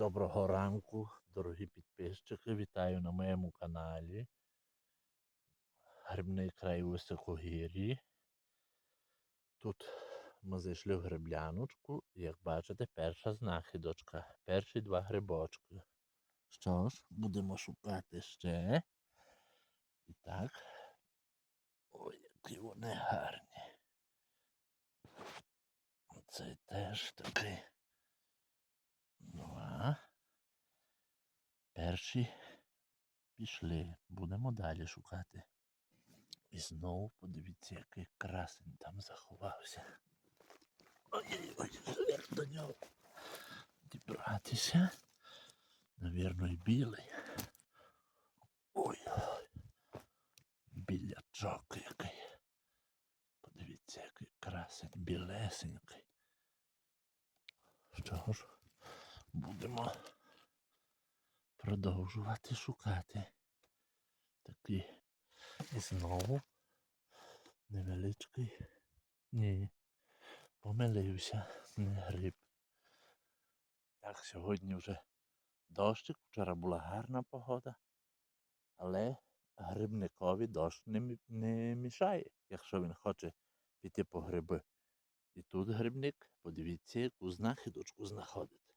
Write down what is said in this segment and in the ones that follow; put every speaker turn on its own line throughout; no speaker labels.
Доброго ранку, дорогі підписчики. Вітаю на моєму каналі. Грибний край високогір'ї. Тут ми зайшли в грибляночку. і, Як бачите, перша знахідочка. Перші два грибочки. Що ж, будемо шукати ще. І так. Ой, які вони гарні. Цей теж такий. Два. Перші пішли. Будемо далі шукати. І знову подивіться, який красень там заховався. Ой-ой-ой, як до нього дібратися. Навірно, і білий. Ой-ой. Білячок який. Подивіться, який красень, білесенький. Що ж, будемо продовжувати шукати. Такий і знову невеличкий. Ні. Помилився, не гриб. Так, сьогодні вже дощик, вчора була гарна погода, але грибникові дощ не, не мішає, якщо він хоче піти по гриби. І тут грибник, подивіться, яку знахідочку знаходить.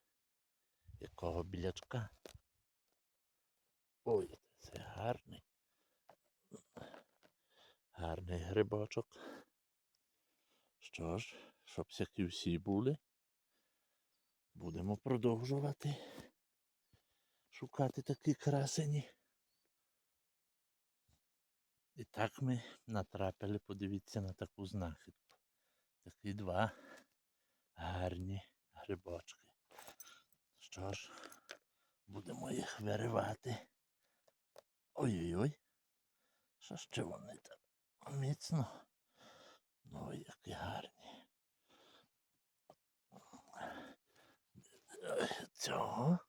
Якого білячка. Ой, це гарний. Гарний грибочок. Що ж, щоб всякі всі були, будемо продовжувати шукати такі красені. І так ми натрапили, подивіться на таку знахідку. Такі два гарні грибочки. Що ж, будемо їх виривати. Ой-ой-ой. Що ще вони так міцно? Ну, які гарні. Цього.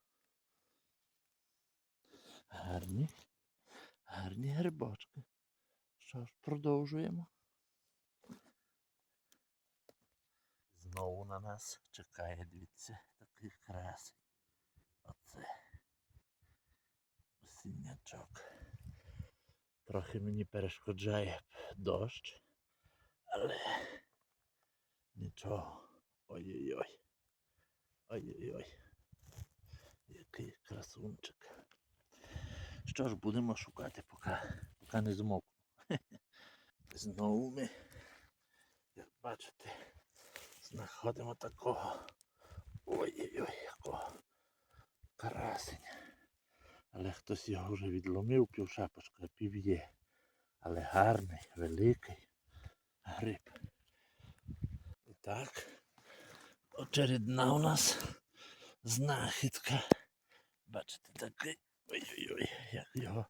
Гарні. Гарні грибочки. Що ж, продовжуємо. Знову на нас чекає, дивіться, такий красень. Синячок. Трохи мені перешкоджає дощ, але нічого. Ой-ой-ой. Ой-ой-ой. Який красунчик. Що ж, будемо шукати, поки, поки не змокну. Знову ми, як бачите, знаходимо такого. Ой-ой-ой, якого красення. Але хтось його вже відломив пів шапочка, пів є. Але гарний, великий гриб. І так, очередна у нас знахідка. Бачите, такий. Ой-ой-ой, як його.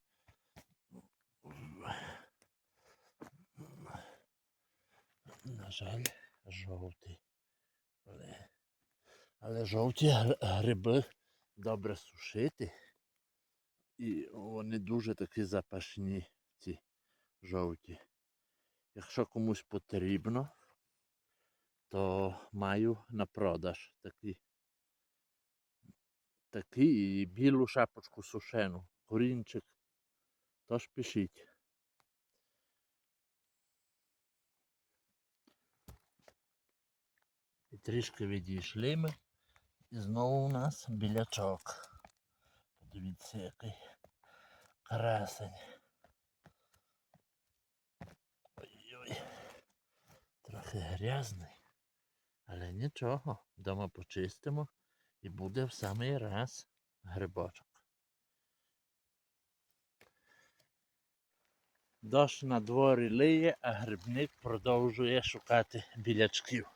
На жаль, жовтий. Але, але жовті гриби добре сушити. І вони дуже такі запашні, ці жовті. Якщо комусь потрібно, то маю на продаж такі. Такі і білу шапочку сушену, корінчик. Тож пишіть. І трішки відійшли ми. І знову у нас білячок. Подивіться, який красень. Ой-ой. Трохи грязний. Але нічого, вдома почистимо і буде в самий раз грибочок. Дощ на дворі лиє, а грибник продовжує шукати білячків.